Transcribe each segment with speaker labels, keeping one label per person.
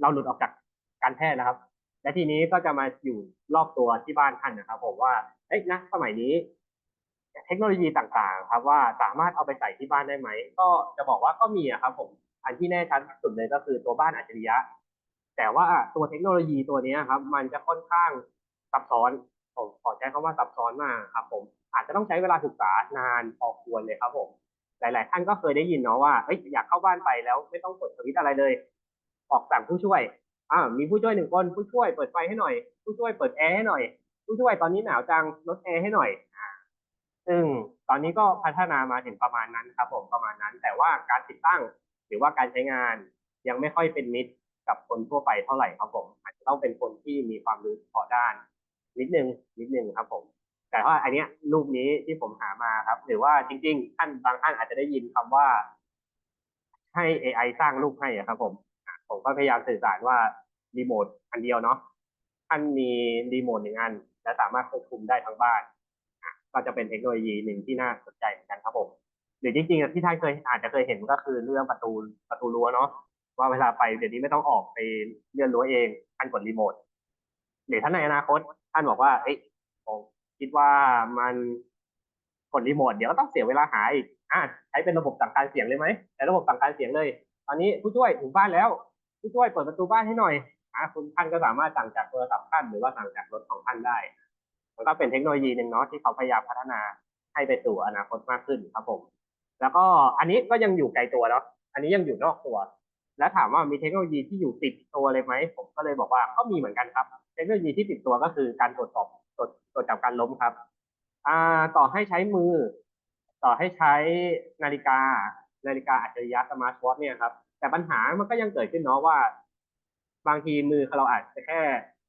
Speaker 1: เราหลุดออกจากการแพทย์นะครับ และทีนี้ก็จะมาอยู่รอบตัวที่บ้านท่านนะครับ ผมว่าเอ้ยนะสมัยนี้ เทคโนโลยีต่างๆ ครับ ว่าสามารถเอาไปใส่ที่บ้านได้ไหมก็จะบอกว่าก็มีครับ ผมอันที่แน่ชัดสุดเลยก็คือตัวบ้านอัจฉริยะ แต่ว่าตัวเทคโนโลยีตัวนี้ครับ มันจะค่อนข้างซับซ้อนผมขอใช้คำว่าซับซ้อนมากครับ ผมอาจจะต้องใช้เวลาศึกษานานพอควรเลยครับ ผม หลาย ๆ ท่านก็เคยได้ยินเนาะว่าเอ้ยอยากเข้าบ้านไปแล้วไม่ต้องกดสวิตช์อะไรเลย ออกสั่งผู้ช่วยอ่ามีผู้ช่วยหนึ่งคนผู้ช่วยเปิดไฟให้หน่อย ผู้ช่วยเปิดแอร์ให้หน่อย ผู้ช่วยตอนนี้หนาวจังลดแอร์ให้หน่อยอ่าซึ่งตอนนี้ก็พัฒนามาถึงประมาณนั้นครับผมประมาณนั้น แต่ว่าการติดตั้งหรือว่าการใช้งานยังไม่ค่อยเป็นมิตรกับคนทั่วไปเท่าไหร่ครับผมอาจจะต้องเป็นคนที่มีความรู้เฉพาะด้าน นิดนึงนิดนึงครับผม แต่ว่าอันเนี้ยรูปนี้ที่ผมหามาครับ หรือว่าจริง ๆ ท่านบางท่านอาจจะได้ยินคำว่าให้ AI สร้างรูปให้ครับผม ผมก็พยายามสื่อสารว่ารีโมทอันเดียวเนาะท่านมีรีโมทหนึ่งอัน และสามารถควบคุมได้ทั้งบ้านก็จะเป็นเทคโนโลยีหนึ่งที่น่าสนใจเหมือนกันครับผมหรือจริงๆที่ท่านเคยอาจจะเคยเห็นก็คือเรื่องประตูประตูรั้วเนาะว่าเวลาไปเดี๋ยวนี้ไม่ต้องออกไปเลื่อนรั้วเองท่านกดรีโมทหรือถ้านในอนาคตท่านบอกว่าเอ้ยผมคิดว่ามันกดรีโมทเดี๋ยวก็ต้องเสียเวลาหาอีกอะใช้เป็นระบบสั่งการเสียงเลยไหมใช้ระบบสั่งการเสียงเลย ตอนนี้ผู้ช่วยถึงบ้านแล้ว ผู้ช่วยเปิดประตูบ้านให้หน่อยอะคุณท่านก็สามารถสั่งจากโทรศัพท์ท่านหรือว่าสั่งจากรถของท่านได้ มันก็เป็นเทคโนโลยีหนึ่งเนาะที่เขาพยายามพัฒนาให้ไปสู่อนาคตมากขึ้นครับผม แล้วก็อันนี้ก็ยังอยู่ไกลตัวเนาะอันนี้ยังอยู่นอกตัว แล้วถามว่ามีเทคโนโลยีที่อยู่ติดตัวเลยไหมผมก็เลยบอกว่าก็มีเหมือนกันครับ เทคโนโลยีที่ติดตัวก็คือการตรวจสอบตรวจตรวจจับการล้มครับอ่าต่อให้ใช้มือ ต่อให้ใช้นาฬิกา นาฬิกาอัจฉริยะสมาร์ทวอทเนี่ยครับ แต่ปัญหามันก็ยังเกิดขึ้นเนาะว่า บางทีมือเราอาจจะแค่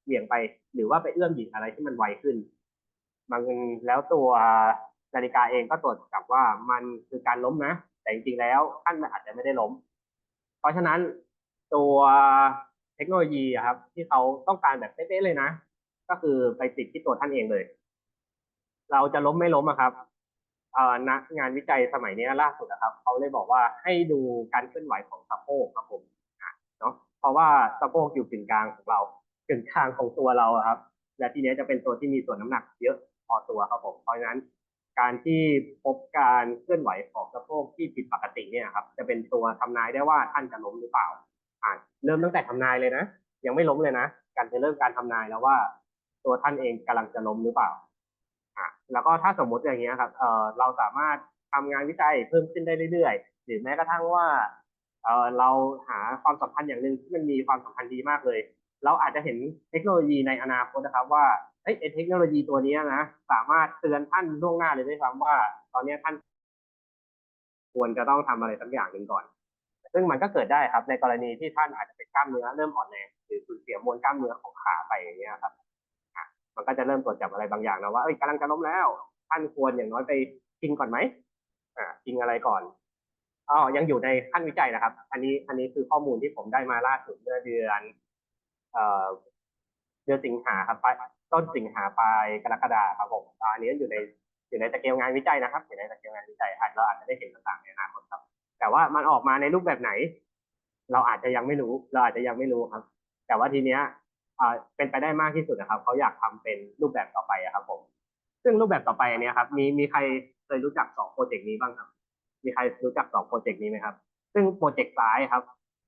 Speaker 1: เหวี่ยงไป หรือว่าไปเอื้อมหยิบอะไรที่มันไวขึ้น บางแล้วตัวนาฬิกาเองก็ตรวจจับว่ามันคือการล้มนะ แต่จริงๆแล้วท่านอาจจะไม่ได้ล้ม เพราะฉะนั้นตัวเทคโนโลยีครับ ที่เขาต้องการแบบเป๊ะๆเลยนะ ก็คือไปติดที่ตัวท่านเองเลย เราจะล้มไม่ล้มอะครับ นักงานวิจัยสมัยนี้ล่าสุดนะครับเขาเลยบอกว่าให้ดูการเคลื่อนไหวของสะโพกครับผมเนาะเพราะว่าสะโพกอยู่กึ่งกลางของเรากึ่งกลางของตัวเราครับ และทีนี้จะเป็นตัวที่มีส่วนน้ำหนักเยอะพอตัวครับผมเพราะฉะนั้น การที่พบการเคลื่อนไหวของสะโพกที่ผิดปกติเนี่ยครับ จะเป็นตัวทำนายได้ว่าท่านจะล้มหรือเปล่าอ่าเริ่มตั้งแต่ทำนายเลยนะยังไม่ล้มเลยนะการจะเริ่มการทำนายแล้วว่า ตัวท่านเองกำลังจะล้มหรือเปล่า อ่าแล้วก็ถ้าสมมติอย่างเงี้ยครับเออเราสามารถทำงานวิจัยเพิ่มขึ้นได้เรื่อยๆ หรือแม้กระทั่งว่าเออเราหาความสัมพันธ์อย่างหนึ่งที่มันมีความสัมพันธ์ดีมากเลย เราอาจจะเห็นเทคโนโลยีในอนาคตนะครับว่าเอ้ยเทคโนโลยีตัวนี้นะสามารถเตือนท่านล่วงหน้าเลยด้วยซ้ำว่า ตอนนี้ท่าน ควรจะต้องทำอะไรสักอย่างหนึ่งก่อน ซึ่งมันก็เกิดได้ครับ ในกรณีที่ท่านอาจจะเป็นกล้ามเนื้อเริ่มอ่อนแรงหรือสูญเสียมวลกล้ามเนื้อของขาไปอย่างเงี้ยครับ มันก็จะเริ่มตรวจจับอะไรบางอย่างนะว่าเอ้ยกำลังจะล้มแล้วท่านควรอย่างน้อยไปกินก่อนไหมอ่ากินอะไรก่อนอ๋อยังอยู่ในขั้นวิจัยนะครับ อันนี้อันนี้คือข้อมูลที่ผมได้มาล่าสุดเมื่อเดือนเอ่อเดือนสิงหาครับปลายต้นสิงหาปลายกรกฎาครับผมอันนี้อยู่ในอยู่ในสเกลงานวิจัยนะครับอยู่ในสเกลงานวิจัยอาจเราอาจจะได้เห็นต่างๆในอนาคตครับ แต่ว่ามันออกมาในรูปแบบไหน เราอาจจะยังไม่รู้ เราอาจจะยังไม่รู้ครับ แต่ว่าทีเนี้ย เป็นไปได้มากที่สุดนะครับเขาอยากทำเป็นรูปแบบต่อไปอะครับผม ซึ่งรูปแบบต่อไปอันนี้ครับ มีมีใครเคยรู้จักสองโปรเจกต์นี้บ้างครับ มีใครรู้จักสองโปรเจกต์นี้ไหมครับ ซึ่งโปรเจกต์ซ้ายครับ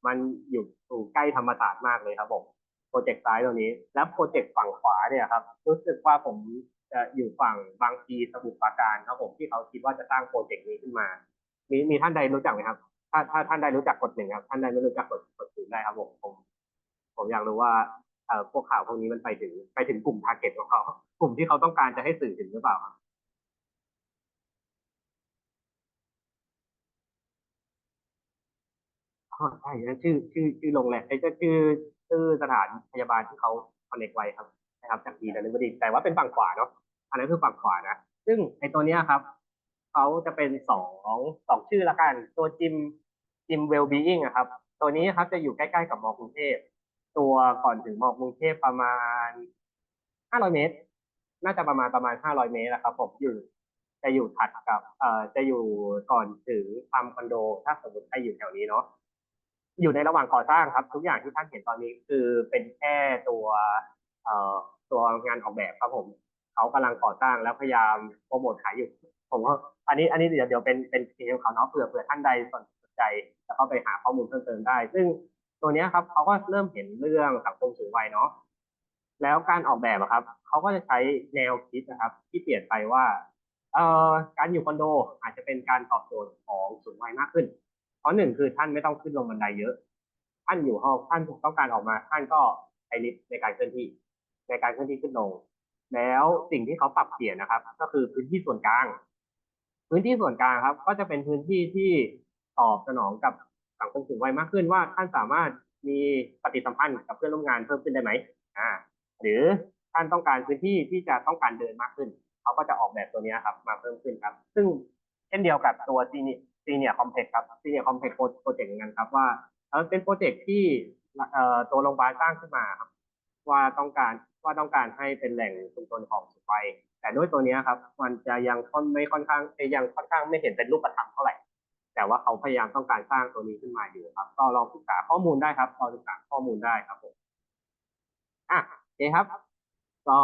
Speaker 1: มันอยู่อยู่ใกล้ธรรมศาสตร์มากเลยครับผมโปรเจกต์ซ้ายตัวนี้ แล้วโปรเจกต์ฝั่งขวาเนี่ยครับ รู้สึกว่าผมจะอยู่ฝั่งบางพีสมุทรปราการครับผมที่เขาคิดว่าจะสร้างโปรเจกต์นี้ขึ้นมา มีมีท่านใดรู้จักไหมครับ ถ้าถ้าท่านใดรู้จักกดหนึ่งครับ ท่านใดไม่รู้จักกดกดศูนย์ได้ครับผมผม ผมอยากรู้ว่า พวกข่าวพวกนี้มันไปถึงไปถึงกลุ่มทาร์เก็ตของเขากลุ่มที่เขาต้องการจะให้สื่อถึงหรือเปล่าครับใช่นะชื่อชื่อชื่อโรงแรมไอ้ชื่อชื่อสถานพยาบาลที่เขาคอนเน c t ไว้ครับนะครับ จากดีดลิเวอรี่แต่ว่าเป็นฝั่งขวาเนาะอันนั้นคือฝั่งขวานะซึ่งไอ้ตัวเนี้ยครับเขาจะเป็นสองสองชื่อละกัน ตัวจิมจิมเวลบีอิงอะครับ ตัวนี้ครับจะอยู่ใกล้ๆกับมอกรุงเทพ ตัวก่อนถึงมอกรุงเทพประมาณห้าร้อยเมตร น่าจะประมาณประมาณห้าร้อยเมตรนะครับผมอยู่จะอยู่ถัดกับ เอ่อจะอยู่ก่อนถึงฟาร์มคอนโด ถ้าสมมติใครอยู่แถวนี้เนาะอยู่ในระหว่างก่อสร้างครับ ทุกอย่างที่ท่านเห็นตอนนี้คือเป็นแค่ตัว เอ่อตัวงานออกแบบครับผมเขากำลังก่อสร้างแล้วพยายามโปรโมทขายอยู่ ผมว่าอันนี้อันนี้เดี๋ยวเดี๋ยวเป็นเป็นเกมเขาเนาะเผื่อเผื่อท่านใดสนใจจะเข้าไปหาข้อมูลเพิ่มเติมได้ ซึ่ง ตัวนี้ครับเขาก็เริ่มเห็นเรื่องสังคมสูงวัยเนาะแล้วการออกแบบอะครับเขาก็จะใช้แนวคิดนะครับ ที่เปลี่ยนไปว่าเอ่อการอยู่คอนโดอาจจะเป็นการตอบโจทย์ของสูงวัยมากขึ้น เพราะหนึ่งคือท่านไม่ต้องขึ้นลงบันไดเยอะท่านอยู่ห้องท่านต้องการออกมาท่านก็ใช้ลิฟต์ในการเคลื่อนที่ ในการเคลื่อนที่ขึ้นลง แล้วสิ่งที่เขาปรับเปลี่ยนนะครับ ก็คือพื้นที่ส่วนกลาง พื้นที่ส่วนกลางครับ ก็จะเป็นพื้นที่ที่ตอบสนองกับ สังคมสูงวัยมากขึ้นว่าท่านสามารถมีปฏิสัมพันธ์กับเพื่อนร่วมงานเพิ่มขึ้นได้ไหมอ่า หรือท่านต้องการพื้นที่ที่จะต้องการเดินมากขึ้น เขาก็จะออกแบบตัวนี้ครับ มาเพิ่มขึ้นครับ ซึ่งเช่นเดียวกับตัวซีเนียซีเนียคอมเพล็กครับซีเนียคอมเพล็กโปรเจกต์เหมือนกันครับว่าเป็นโปรเจกต์ที่เอ่อตัวโรงพยาบาลสร้างขึ้นมาครับ ว่าต้องการว่าต้องการให้เป็นแหล่งชุมชนของสุวัยแต่ด้วยตัวนี้ครับ มันจะยังค่อนไม่ค่อนข้างยยังค่อนข้างไม่เห็นเป็นรูปธรรมเท่าไหร่ แต่ว่าเขาพยายามต้องการสร้างตัวนี้ขึ้นมาอยู่ครับ ก็ลองศึกษาข้อมูลได้ครับลองศึกษาข้อมูลได้ครับผมอะโอเคครับก็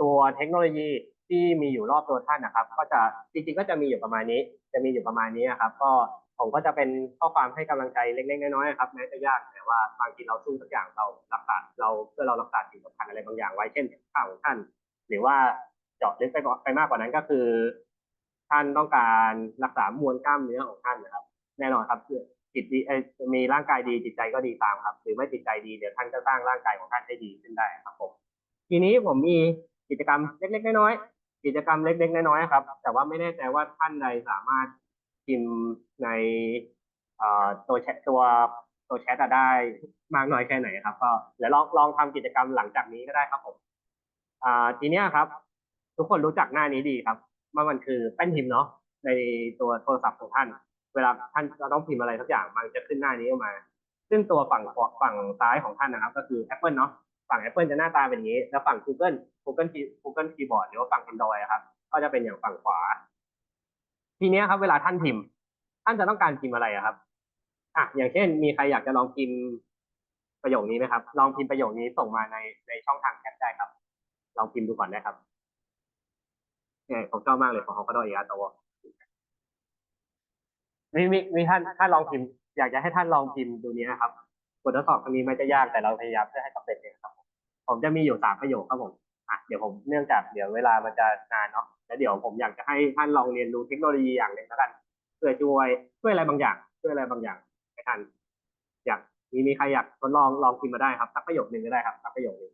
Speaker 1: ตัวเทคโนโลยีที่มีอยู่รอบตัวท่านนะครับ ก็จะจริงๆก็จะมีอยู่ประมาณนี้ จะมีอยู่ประมาณนี้นะครับ ก็ผมก็จะเป็นข้อความให้กำลังใจเล็กๆน้อยๆครับแม้จะยากแต่ว่าบางทีเราสู้สักอย่างเรารักษาเราเพื่อเรารักษาสิ่งสำคัญอะไรบางอย่างไว้เช่นข่าวของท่าน หรือว่าเจาะลึกไปไปมากกว่านั้นก็คือ ท่านต้องการรักษามวลกล้ามเนื้อของท่านนะครับ แน่นอนครับจิตดีมีร่างกายดีจิตใจก็ดีตามครับ หรือไม่จิตใจดีเดี๋ยวท่านก็สร้างร่างกายของท่านให้ดีขึ้นได้ครับผมทีนี้ผมมีกิจกรรมเล็ก ๆ น้อยๆกิจกรรมเล็ก ๆ น้อยๆครับ แต่ว่าไม่แน่ใจว่าท่านใดสามารถพิมพ์ในตัวแชทตัวตัวแชทได้มากน้อยแค่ไหนครับ ก็เดี๋ยวลองลองทำกิจกรรมหลังจากนี้ก็ได้ครับผมอ่าทีนี้ครับ ทุกคนรู้จักหน้านี้ดีครับ ว่ามันคือแป้นพิมพ์เนาะในตัวโทรศัพท์ของท่าน เวลาท่านจะต้องพิมพ์อะไรสักอย่างมันจะขึ้นหน้านี้ออกมา ซึ่งตัวฝั่งฝั่งซ้ายของท่านนะครับ ก็คือ Apple เนาะฝั่ง Apple จะหน้าตาเป็นอย่างนี้ แล้วฝั่ง Google Google Google Keyboard หรือว่าฝั่ง Android ครับ ก็จะเป็นอย่างฝั่งขวา ทีนี้ครับ เวลาท่านพิมพ์ ท่านจะต้องการพิมพ์อะไรครับอะอย่างเช่น มีใครอยากจะลองพิมพ์ประโยคนี้ไหมครับ ลองพิมพ์ประโยคนี้ส่งมาในในช่องทางแชทได้ครับ ลองพิมพ์ดูก่อนได้ครับ เนี่ยผมชอบมากเลยของเขาก็ได้อีกแล้วตัวมีมีมีท่านท่านลองพิมพ์ อยากจะให้ท่านลองพิมพ์ดูนี้นะครับบททดสอบครั้งนี้ไม่จะยากแต่เราพยายามเพื่อให้สำเร็จเองครับผมผมจะมีอยู่สามประโยคครับผมอะเดี๋ยวผมเนื่องจากเดี๋ยวเวลามันจะนานเนาะแล้วเดี๋ยวผมอยากจะให้ท่านลองเรียนรู้เทคโนโลยีอย่างหนึ่งแล้วกันเพื่อช่วยช่วยอะไรบางอย่างช่วยอะไรบางอย่างให้ท่านอยากมีมีใครอยากทดลองลองพิมพ์มาได้ครับสักประโยคหนึ่งก็ได้ครับสักประโยคหนึ่ง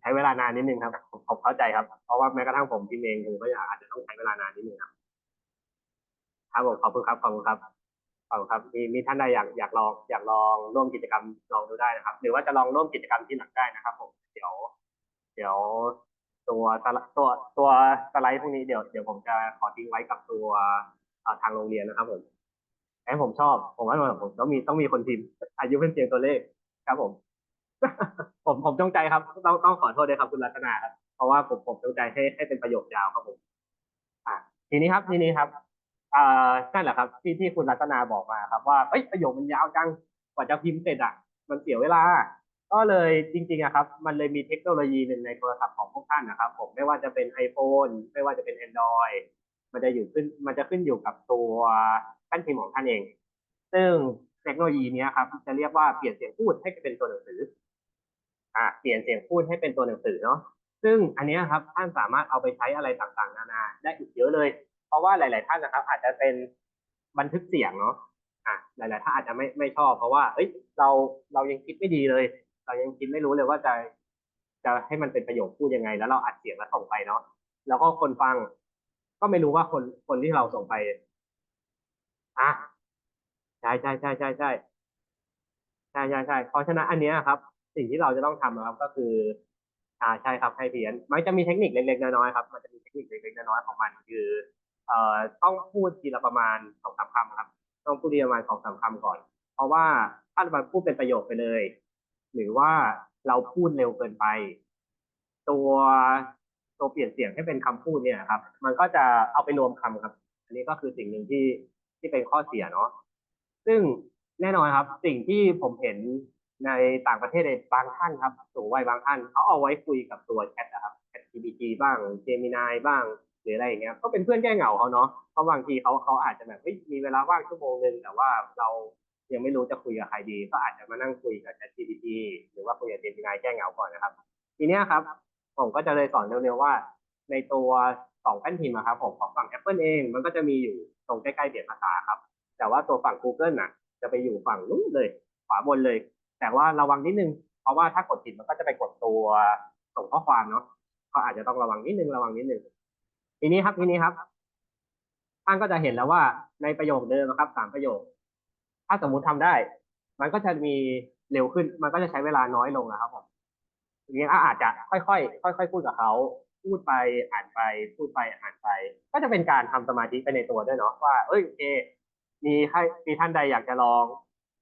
Speaker 1: ใช้เวลานานนิดนึงครับผมผมเข้าใจครับ เพราะว่าแม้กระทั่งผมพิมพ์เองผมก็อยากอาจจะต้องใช้เวลานานนิดนึงครับครับผมขอบคุณครับขอบคุณครับขอบคุณครับมีมีท่านใดอยากอยากลองอยากลองร่วมกิจกรรมลองดูได้นะครับ หรือว่าจะลองร่วมกิจกรรมที่หลังได้นะครับ ผมเดี๋ยว เดี๋ยวตัวตัวตัวสไลด์พวกนี้เดี๋ยวเดี๋ยวผมจะขอทิ้งไว้กับตัวทางโรงเรียนนะครับ ผมไอ้ผมชอบ ผมว่าผมต้องมีต้องมีคนพิมพ์อายุเป็นเพียงตัวเลขครับผม ผมผมจงใจครับต้องต้องขอโทษด้วยครับคุณรัตนาครับเพราะว่าผมผมจงใจให้ให้เป็นประโยคยาวครับผมอะทีนี้ครับทีนี้ครับอ่านั่นแหละครับ ที่ที่คุณรัตนาบอกมาครับ ว่าเอ้ยประโยคมันยาวจังกว่าจะพิมพ์เสร็จอะมันเสียเวลา ก็เลยจริงๆอะครับ มันเลยมีเทคโนโลยีหนึ่งในโทรศัพท์ของพวกท่านนะครับ ผมไม่ว่าจะเป็น iPhone ไม่ว่าจะเป็น Android มันจะอยู่ขึ้นมันจะขึ้นอยู่กับตัวแป้นพิมพ์ของท่านเอง ซึ่งเทคโนโลยีนี้ครับจะเรียกว่าเปลี่ยนเสียงพูดให้เป็นตัวหนังสือ อ่าเปลี่ยนเสียงพูดให้เป็นตัวหนังสือเนาะซึ่งอันนี้ครับท่านสามารถเอาไปใช้อะไรต่างๆ นานาได้อีกเยอะเลย เพราะว่าหลาย ๆ ท่านนะครับ อาจจะเป็นบันทึกเสียงเนาะอะหลาย ๆ ท่านอาจจะไม่ไม่ชอบ เพราะว่าเอ้ยเราเรายังคิดไม่ดีเลย เรายังคิดไม่รู้เลยว่าจะจะให้มันเป็นประโยคพูดยังไง แล้วเราอัดเสียงแล้วส่งไปเนาะแล้วก็คนฟัง ก็ไม่รู้ว่าคนคนที่เราส่งไปอะใช่ใช่ใช่ใช่ใช่ใช่ใช่ใช่เพราะฉะนั้นอันนี้ครับ สิ่งที่เราจะต้องทำนะครับก็คือ อ่าใช่ครับให้เพี้ยนมันจะมีเทคนิคเล็กๆน้อยๆครับมันจะมีเทคนิคเล็กๆน้อยๆของมันคือเอ่อต้องพูดทีละประมาณสองสามคำครับ ต้องพูดทีละประมาณสองสามคำก่อน เพราะว่าถ้าเราพูดเป็นประโยคไปเลย หรือว่าเราพูดเร็วเกินไป ตัวตัวเปลี่ยนเสียงให้เป็นคำพูดเนี่ยครับ มันก็จะเอาไปรวมคำครับ อันนี้ก็คือสิ่งหนึ่งที่ที่เป็นข้อเสียเนาะซึ่งแน่นอนครับ สิ่งที่ผมเห็น ในต่างประเทศในบางท่านครับ สูงวัยบางท่านเขาเอาไว้คุยกับตัวแชทนะครับ ChatGPT บ้าง Gemini บ้างหรืออะไรอย่างเงี้ยก็เป็นเพื่อนแก้เหงาเขาเนาะเพราะบางทีเขาเขาอาจจะแบบเฮ้ยมีเวลาว่างชั่วโมงหนึ่งแต่ว่าเรายังไม่รู้จะคุยกับใครดี ก็อาจจะมานั่งคุยกับ ChatGPT หรือว่าคุยกับ Gemini แก้เหงาก่อนนะครับ ทีเนี้ยครับ ผมก็จะเลยสอนเร็วๆว่า ในตัวสองแป้นพิมพ์อะครับผมของฝั่ง Apple เองมันก็จะมีอยู่ตรงใกล้ๆเปลี่ยนภาษาครับ แต่ว่าตัวฝั่ง Google น่ะ จะไปอยู่ฝั่งนู้นเลย ขวาบนเลย แต่ว่าระวังนิดนึง เพราะว่าถ้ากดผิดมันก็จะไปกดตัวส่งข้อความเนาะก็อาจจะต้องระวังนิดนึงระวังนิดนึงทีนี้ครับทีนี้ครับ ท่านก็จะเห็นแล้วว่าในประโยคเดิมนะครับสามประโยค ถ้าสมมุติทำได้ มันก็จะมีเร็วขึ้น มันก็จะใช้เวลาน้อยลงนะครับผมทีนี้อาจจะค่อยๆค่อยๆพูดกับเขาพูดไปอ่านไปพูดไปอ่านไป ก็จะเป็นการทำสมาธิไปในตัวด้วยเนาะว่า เอ้ยโอเค มีให้มีท่านใดอยากจะลอง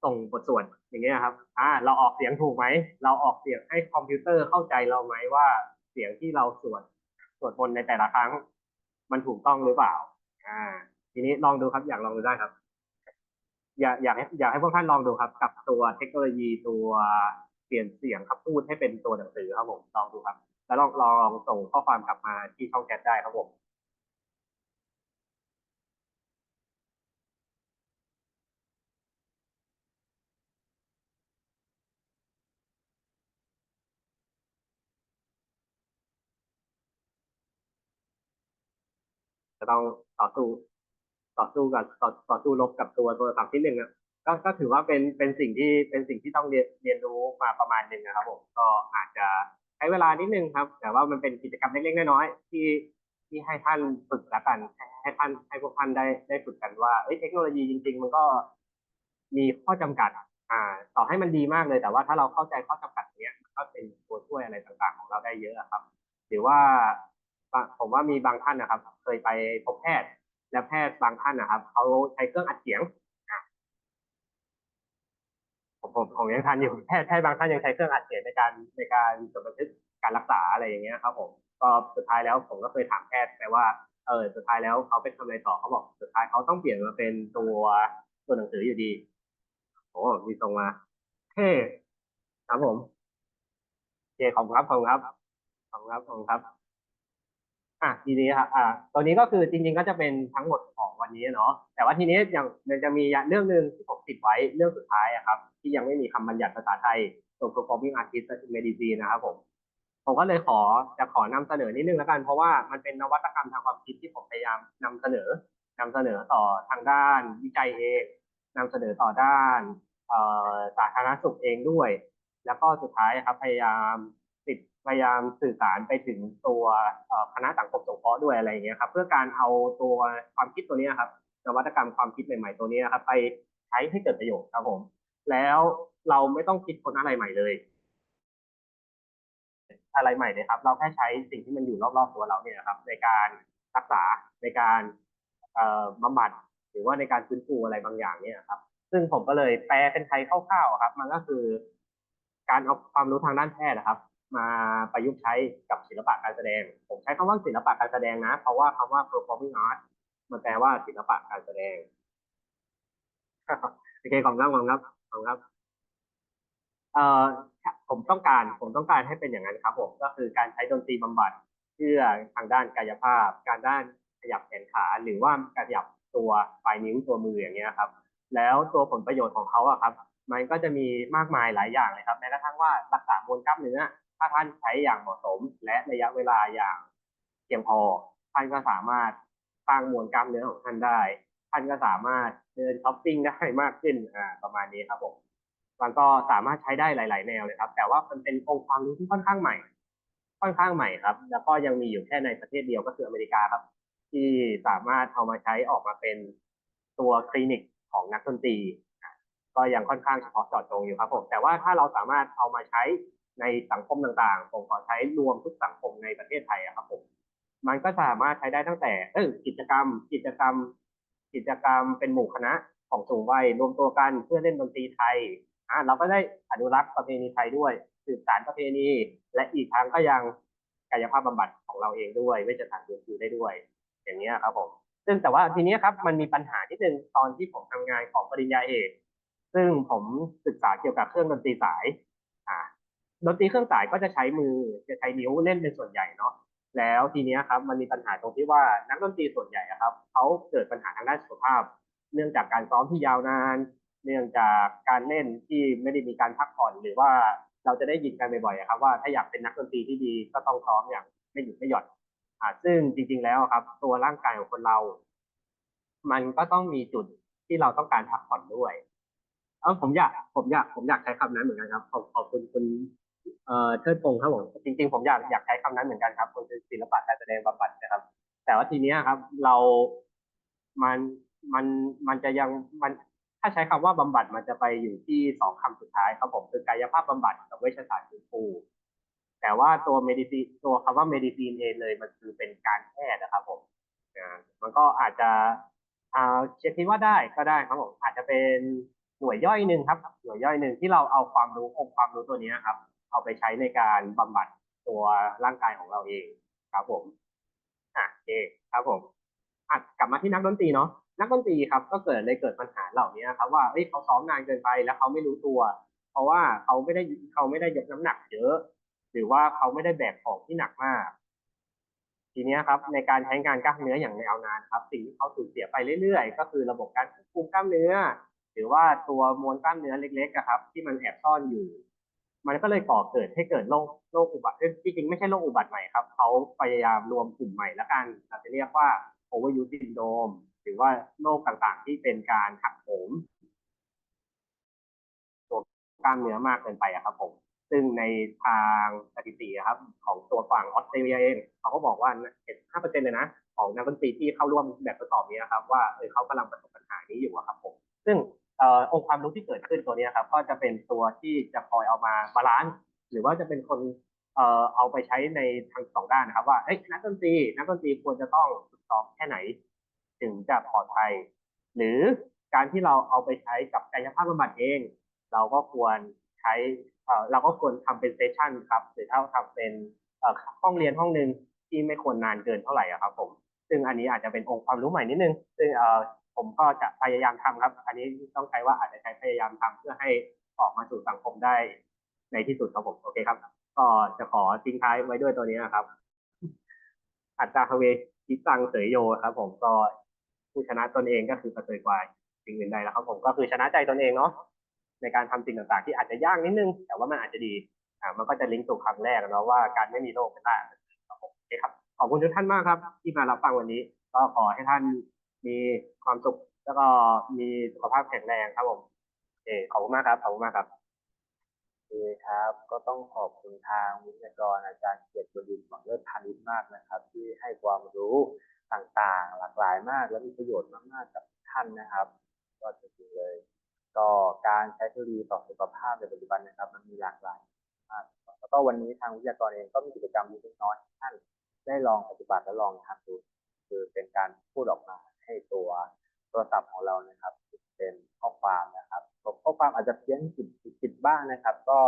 Speaker 1: ส่งบทสวดอย่างเงี้ยครับ อ่า เราออกเสียงถูกไหม เราออกเสียงให้คอมพิวเตอร์เข้าใจเราไหมว่าเสียงที่เราสวดสวดมนต์ในแต่ละครั้ง มันถูกต้องหรือเปล่า อ่า ทีนี้ลองดูครับ อยากลองดูได้ครับ อยากอยากให้อยากให้พวกท่านลองดูครับ กับตัวเทคโนโลยีตัวเปลี่ยนเสียงคำพูดให้เป็นตัวหนังสือครับผม ลองดูครับ แล้วลองลองส่งข้อความกลับมาที่ช่องแชทได้ครับผม ต้องต่อสู้ต่อสู้กับต่อต่อสู้รบกับตัวโทรศัพท์ที่หนึ่งอะก็ก็ถือว่าเป็นเป็นสิ่งที่เป็นสิ่งที่ต้องเรียนเรียนรู้มาประมาณหนึ่งนะครับ ผมก็อาจจะใช้เวลานิดนึงครับ แต่ว่ามันเป็นกิจกรรมเล็กๆน้อยๆที่ที่ให้ท่านฝึกแล้วกัน ให้ท่านให้พวกท่านได้ได้ฝึกกันว่าเทคโนโลยีจริง ๆ มันก็มีข้อจำกัดอ่า ต่อให้มันดีมากเลย แต่ว่าถ้าเราเข้าใจข้อจำกัดเนี้ยก็เป็นตัวช่วยอะไรต่างๆ ของเราได้เยอะครับ หรือว่า ผมว่ามีบางท่านนะครับ เคยไปพบแพทย์ และแพทย์บางท่านนะครับเขาใช้เครื่องอัดเสียงผมผมผมยังทันอยู่แพทย์แพทย์บางท่านยังใช้เครื่องอัดเสียงในการในการจดบันทึกการรักษาอะไรอย่างเงี้ยครับ ผมก็สุดท้ายแล้วผมก็เคยถามแพทย์ไปว่าเออสุดท้ายแล้วเขาเป็นทำอะไรต่อเขาบอกสุดท้ายเขาต้องเปลี่ยนมาเป็นตัวตัวหนังสืออยู่ดีโอ้มีตรงมาเท่ครับผมเคขอบคุณครับขอบคุณครับขอบคุณครับขอบคุณครับ อะทีนี้ครับอ่าตัวนี้ก็คือจริง ๆ ก็จะเป็นทั้งหมดของวันนี้เนาะแต่ว่าทีนี้อยังยังจะมีเรื่องหนึ่งที่ผมติดไว้เรื่องสุดท้ายอะครับ ที่ยังไม่มีคำบัญญัติภาษาไทยตัว performing artist medicine นะครับผมผมก็เลยขอจะขอนำเสนอนิดนึงแล้วกัน เพราะว่ามันเป็นนวัตกรรมทางความคิดที่ผมพยายามนำเสนอนำเสนอต่อทางด้านวิจัยเองนำเสนอต่อด้านเอ่อสาธารณสุขเองด้วย แล้วก็สุดท้ายครับพยายาม พยายามสื่อสารไปถึงตัวคณะสังคมสงเคราะห์ด้วยอะไรอย่างเงี้ยครับ เพื่อการเอาตัวความคิดตัวนี้ครับนวัตกรรมความคิดใหม่ๆตัวนี้ครับ ไปใช้ให้เกิดประโยชน์ครับผม แล้วเราไม่ต้องคิดคนอะไรใหม่เลย อะไรใหม่เลยครับ เราแค่ใช้สิ่งที่มันอยู่รอบๆตัวเราเนี่ยครับ ในการรักษาในการเอ่อบำบัดหรือว่าในการฟื้นฟูอะไรบางอย่างเนี่ยครับ ซึ่งผมก็เลยแปลเป็นไทยคร่าวๆครับ มันก็คือ การเอาความรู้ทางด้านแพทย์นะครับ มาประยุกต์ใช้กับศิลปะการแสดง ผมใช้คำว่าศิลปะการแสดงนะ เพราะว่าคำว่า performing art มันแปลว่าศิลปะการแสดงโอเคขอบคุณครับขอบคุณครับขอบคุณครับ เอ่อผมต้องการผมต้องการให้เป็นอย่างนั้นครับผมก็คือการใช้ดนตรีบำบัดเพื่อทางด้านกายภาพ การด้านขยับแขนขาหรือว่าการขยับตัวปลายนิ้วตัวมืออย่างเงี้ยครับ แล้วตัวผลประโยชน์ของเขาอะครับ มันก็จะมีมากมายหลายอย่างเลยครับแม้กระทั่งว่ารักษามวลกล้ามเนื้อ ถ้าท่านใช้อย่างเหมาะสม และระยะเวลาอย่างเพียงพอ ท่านก็สามารถสร้างมวลกล้ามเนื้อของท่านได้ ท่านก็สามารถเดินช้อปปิ้งได้มากขึ้นอ่าประมาณนี้ครับผมมันก็สามารถใช้ได้หลาย ๆ แนวเลยครับ แต่ว่ามันเป็นองค์ความรู้ที่ค่อนข้างใหม่ ค่อนข้างใหม่ครับ แล้วก็ยังมีอยู่แค่ในประเทศเดียวก็คืออเมริกาครับ ที่สามารถเอามาใช้ออกมาเป็นตัวคลินิกของนักดนตรีก็ยังค่อนข้างเฉพาะเจาะจงอยู่ครับผมแต่ว่าถ้าเราสามารถเอามาใช้ ในสังคมต่างๆ ผมขอใช้รวมทุกสังคมในประเทศไทยอะครับผม มันก็สามารถใช้ได้ตั้งแต่ เออกิจกรรม กิจกรรม กิจกรรมเป็นหมู่คณะของสูงวัยรวมตัวกันเพื่อเล่นดนตรีไทยอ่าเราก็ได้อนุรักษ์ประเพณีไทยด้วยสืบสานประเพณี และอีกทั้งก็ยังกายภาพบำบัดของเราเองด้วยเวชศาสตร์ฟื้นฟูได้ด้วย อย่างนี้ครับผม ซึ่งแต่ว่าทีนี้ครับมันมีปัญหาที่หนึ่งตอนที่ผมทำงานของปริญญาเอก ซึ่งผมศึกษาเกี่ยวกับเครื่องดนตรีสาย ดนตรีเครื่องสายก็จะใช้มือจะใช้นิ้วเล่นเป็นส่วนใหญ่เนาะแล้วทีเนี้ยครับมันมีปัญหาตรงที่ว่านักดนตรีส่วนใหญ่ครับเขาเกิดปัญหาทางด้านสุขภาพ เนื่องจากการซ้อมที่ยาวนาน เนื่องจากการเล่นที่ไม่ได้มีการพักผ่อนหรือว่าเราจะได้ยินกันบ่อยๆครับว่าถ้าอยากเป็นนักดนตรีที่ดีก็ต้องซ้อมอย่างไม่หยุดไม่หย่อนอ่าซึ่งจริง ๆแล้วครับ ตัวร่างกายของคนเรา มันก็ต้องมีจุดที่เราต้องการพักผ่อนด้วยเออผมอยากผมอยากผมอยากใช้คำนั้นเหมือนกันครับขอบขอบคุณคุณ เอ่อเทิดพงศ์ครับผมจริง ๆ ผมอยากอยากใช้คำนั้นเหมือนกันครับคุณศิลปะการแสดงบำบัดนะครับ แต่ว่าทีเนี้ยครับเรา มันมันมันจะยังมันถ้าใช้คำว่าบำบัดมันจะไปอยู่ที่สองคำสุดท้ายครับผมคือกายภาพบำบัดกับเวชศาสตร์ฟื้นฟูแต่ว่าตัวเมดิซีตัวคำว่าเมดิซีนเองเลยมันคือเป็นการแพทย์นะครับผมอ่ามันก็อาจจะอ่าเช็คคิดว่าได้ก็ได้ครับผมอาจจะเป็นหน่วยย่อยหนึ่งครับ หน่วยย่อยหนึ่งที่เราเอาความรู้องค์ความรู้ตัวเนี้ยครับ เอาไปใช้ในการบำบัดตัวร่างกายของเราเองครับผมอะโอเคครับผมอะกลับมาที่นักดนตรีเนาะนักดนตรีครับก็เกิดเลยเกิดปัญหาเหล่านี้ครับว่าเอ้ยเขาซ้อมนานเกินไปแล้วเขาไม่รู้ตัว เพราะว่าเขาไม่ได้เขาไม่ได้ยกน้ำหนักเยอะ หรือว่าเขาไม่ได้แบกของที่หนักมาก ทีนี้ครับ ในการใช้งานกล้ามเนื้ออย่างยาวนานครับ สิ่งที่เขาสูญเสียไปเรื่อยๆ ก็คือระบบการควบคุมกล้ามเนื้อ หรือว่าตัวมวลกล้ามเนื้อเล็กๆครับ ที่มันแอบซ่อนอยู่ มันก็เลยก่อเกิดให้เกิดโรคโรคอุบัติจริงๆไม่ใช่โรคอุบัติใหม่ครับเขาพยายามรวมกลุ่มใหม่แล้วกันอาจจะเรียกว่า overuse syndrome หรือว่าโรคต่างๆ ที่เป็นการหักโหมตัวกล้ามเนื้อมากเกินไปอะครับผม ซึ่งในทางสถิติครับ ของตัวฝั่งออสเตรเลียเองเขาก็บอกว่า5เปอร์เซ็นเลยนะ ของนักดนตรีที่เข้าร่วมแบบทดสอบนี้นะครับ ว่าเออเขากำลังประสบ องค์ความรู้ที่เกิดขึ้นตัวนี้ครับ ก็จะเป็นตัวที่จะคอยเอามาบาลานซ์หรือว่าจะเป็นคนเอ่อเอาไปใช้ในทางสองด้านนะครับ ว่าเอ้ยนักดนตรีนักดนตรีควรจะต้องฝึกซ้อมแค่ไหน ถึงจะปลอดภัย หรือการที่เราเอาไปใช้กับกายภาพบำบัดเอง เราก็ควรใช้เอ่อเราก็ควรทำเป็นเซสชันครับหรือถ้าทำเป็นเอ่อห้องเรียนห้องหนึ่งที่ไม่ควรนานเกินเท่าไหร่ครับผม ซึ่งอันนี้อาจจะเป็นองค์ความรู้ใหม่นิดนึงซึ่งเอ่อ ผมก็จะพยายามทำครับ อันนี้ต้องใช้ว่าอาจจะใช้พยายามทำเพื่อให้ออกมาสู่สังคมได้ในที่สุดครับผมโอเคครับ ก็จะขอทิ้งท้ายไว้ด้วยตัวนี้นะครับ อัตตาฮเวคิตังเสยโยครับ ผมก็ผู้ชนะตนเองก็คือประเสริฐกว่าสิ่งอื่นใดแล้วครับ ผมก็คือชนะใจตนเองเนาะในการทำสิ่งต่างๆ ที่อาจจะยากนิดนึง แต่ว่ามันอาจจะดีอ่ามันก็จะลิงก์สู่คำแรกเนาะว่าการไม่มีโรคเป็นได้ครับผมโอเคครับขอบคุณทุกท่านมากครับ ที่มารับฟังวันนี้ ก็ขอให้ท่าน มีความสุขแล้วก็มีสุขภาพแข็งแรงครับผมโอเคขอบคุณมากครับขอบคุณมากครับ
Speaker 2: โอเคครับ ก็ต้องขอบคุณทางวิทยากรอาจารย์เกียรติบดินหวังเลิศพาณิชมากนะครับ ที่ให้ความรู้ต่างๆ หลากหลายมาก และมีประโยชน์มากๆกับท่านนะครับ ก็จริงๆเลยก็การใช้เทคโนโลยีต่อสุขภาพในปัจจุบันนะครับ มันมีหลากหลายมากแล้วก็วันนี้ทางวิทยากรเองก็มีกิจกรรมเล็กน้อยท่านได้ลองปฏิบัติและลองทำดูคือเป็นการพูดออกมา ให้ตัวโทรศัพท์ของเรานะครับเป็นข้อความนะครับข้อความอาจจะเพี้ยนผิดผิดบ้างนะครับ ก็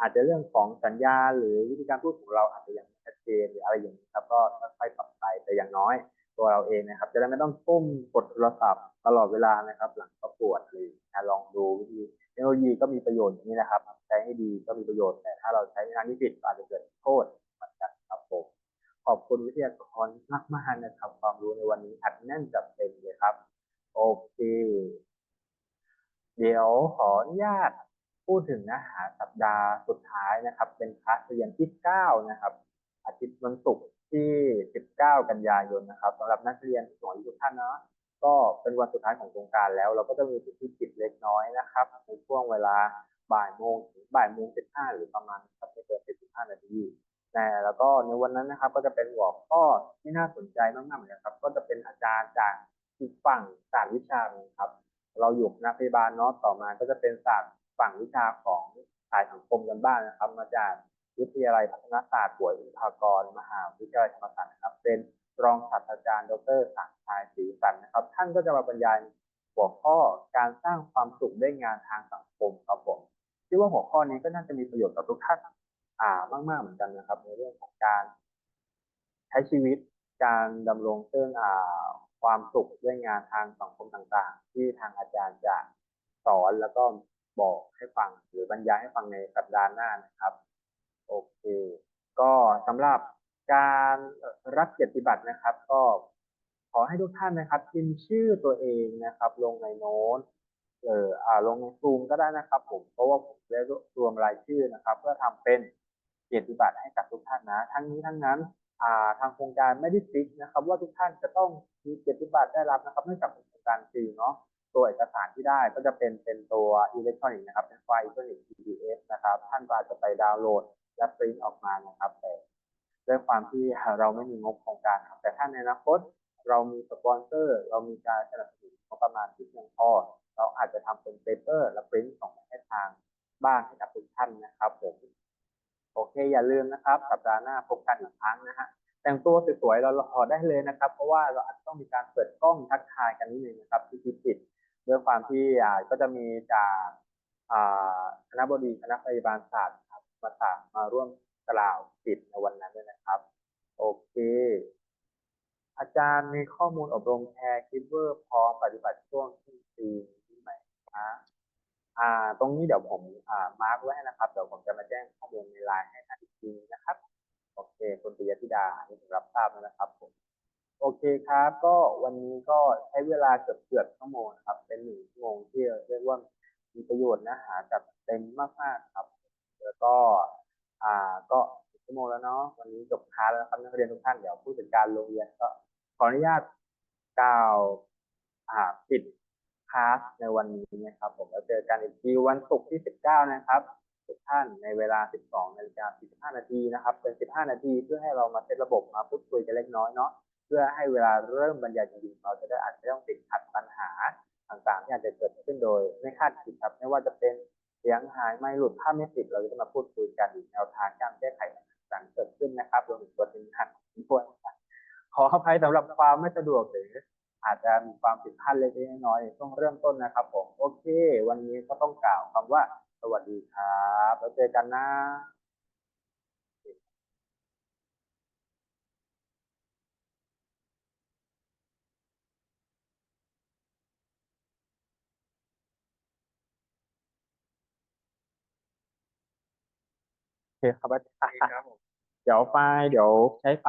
Speaker 2: อาจจะเรื่องของสัญญาหรือวิธีการพูดของเราอาจจะยังไม่ชัดเจนหรืออะไรอย่างนี้ครับก็ค่อยๆปรับไปแต่อย่างน้อย ตัวเราเองนะครับ จะได้ไม่ต้องก้มกดโทรศัพท์ตลอดเวลานะครับ หลังประกวดอะไรอย่างเลองดูวิธีเทคโนโลยีก็มีประโยชน์อย่างนี้นะครับ ใช้ให้ดีก็มีประโยชน์แต่ถ้าเราใช้ในทางที่ผิดอาจจะเกิดโทษ อบคุณวิทยากรมากๆนะครับ ความรู้ในวันนี้อัดแน่นจัดเต็มเลยครับ โอเค เดี๋ยวขออนุญาตพูดถึงเนื้อหาสัปดาห์สุดท้ายนะครับ เป็นคลาสเรียนที่ 9 นะครับ อาทิตย์วันศุกร์ที่ 19 กันยายนนะครับสำหรับนักเรียนทุกทุกท่านเนาะก็เป็นวันสุดท้ายของโครงการแล้ว เราก็จะมีพิธีกิจเล็กน้อยนะครับในช่วงเวลาบ่ายโมงถึงบ่ายโมงสิบห้าหรือประมาณครับไม่เกินสิบห้านาที แต่แล้วก็ในวันนั้นนะครับ ก็จะเป็นหัวข้อที่น่าสนใจมากๆเหมือนกันครับ ก็จะเป็นอาจารย์จากอีกฝั่งศาสตร์วิชาครับ เราอยู่คณะพยาบาลเนาะต่อมาก็จะเป็นศาสตร์ฝั่งวิชาของสายสังคมกันบ้างนะครับ มาจากวิทยาลัยพัฒนาศาสตร์ป่วยอินทากร มหาวิทยาลัยธรรมศาสตร์นะครับ เป็นรองศาสตราจารย์ ดรศักดิ์ชายศรีสันนะครับ ท่านก็จะมาบรรยายหัวข้อการสร้างความสุขด้วยงานทางสังคมครับผมคิดว่าหัวข้อนี้ก็น่าจะมีประโยชน์กับทุกท่าน อ่ามาก ๆเหมือนกันนะครับ ในเรื่องของการใช้ชีวิตการดำรงซึ่งอ่าความสุขด้วยงานทางสังคมต่างๆ ที่ทางอาจารย์จะสอนแล้วก็บอกให้ฟังหรือบรรยายให้ฟังในสัปดาห์หน้านะครับ โอเค ก็สำหรับการรับเกียรติบัตรนะครับ ก็ขอให้ทุกท่านนะครับพิมพ์ชื่อตัวเองนะครับ ลงในโน้ตเอออ่าลงในซูมก็ได้นะครับ ผมเพราะว่าผมได้รวมรายชื่อนะครับ เพื่อทำเป็น เกียรติบัตรให้กับทุกท่านนะ ทั้งนี้ทั้งนั้นาทางโครงการไม่ได้ฟิกนะครับ ว่าทุกท่านจะต้องมีเกียรติบัตรได้รับนะครับเนื่องจากเป็นโครงการฟรีเนาะตัวเอกสารที่ได้ก็จะเป็นเป็นตัวอิเล็กทรอนิกส์นะครับเป็นไฟล์อิเล็กทรอนิกส์ PDF นะครับ ท่านก็อาจจะไปดาวน์โหลด และปริ้นออกมานะครับแต่ด้วยความที่เราไม่มีงบโครงการครับแต่ถ้าในอนาคตเรามีสปอนเซอร์ เรามีการสนับสนุนงบประมาณที่เพียงพอเราอาจจะทำเป็นเปเปอร์และปริ้นส่งให้ทางบ้านให้กับทุกท่านนะครับผม เคอย่าลืมนะครับ สัปดาห์หน้าพบกันอีกครั้งนะฮะแต่งตัวสวยๆเรารอได้เลยนะครับ เพราะว่าเราอาจจะต้องมีการเปิดกล้องทักทายกันนิดนึงนะครับที่พิจิตรด้วยความที่อ่าก็จะมีจากอ่าคณะบดีคณะพยาบาลศาสตร์ครับมาถามมาร่วมกล่าวปิดในวันนั้นด้วยนะครับ โอเค อาจารย์มีข้อมูลอบรมแชร์คิปเวอร์พร้อมปฏิบัติช่วงที่สี่ที่ไหมคะ อ่าตรงนี้เดี๋ยวผมอ่ามาร์กไว้ให้นะครับ เดี๋ยวผมจะมาแจ้งข้อมูลในไลน์ให้ท่านอีกทีนะครับ โอเค คุณปิยธิดาอันนี้ผมรับทราบแล้วนะครับผมโอเคครับ ก็วันนี้ก็ใช้เวลาเกือบเกือบชั่วโมงนะครับ เป็นหนึ่งชั่วโมงที่เรียกว่ามีประโยชน์เนะหาจับเต็มมากๆครับ แล้วก็อ่าก็ชั่วโมงแล้วเนาะวันนี้จบคลาสแล้วครับนักเรียนทุกท่านเดี๋ยวผู้จัดการโรงเรียนก็ขออนุญาตกล่าวอ่าปิด คาสในวันนี้นะครับผมแล้วเจอกันอีกทีวันศุกร์ที่ 19 นะครับทุกท่านในเวลา 12นาฬิกา45 นาทีนะครับ เป็น 15 นาทีเพื่อให้เรามาเซตระบบมาพูดคุยกันเล็กน้อยเนาะเพื่อให้เวลาเริ่มบรรยายจริงๆเราจะได้อาจจะไม่ต้องติดขัดปัญหาต่างๆที่อาจจะเกิดขึ้นโดยไม่คาดคิดครับไม่ว่าจะเป็นเสียงหายไม่หลุดภาพไม่ติดเราจะมาพูดคุยกันอีกแนวทางการแก้ไขต่างๆเกิดขึ้นนะครับรวมถึงตัวสินค้าด้วยนะครับขออภัยสำหรับความไม่สะดวกหรือ อาจจะมีความผิดพลาดเล็กๆน้อยๆในช่วงเริ่มต้นนะครับผมโอเค วันนี้ก็ต้องกล่าวคำว่า สวัสดีครับแล้วเจอกันนะโอเคครับอาจารย์
Speaker 1: ครับผม
Speaker 2: เดี๋ยวไฟล์เดี๋ยวใช้ไฟล์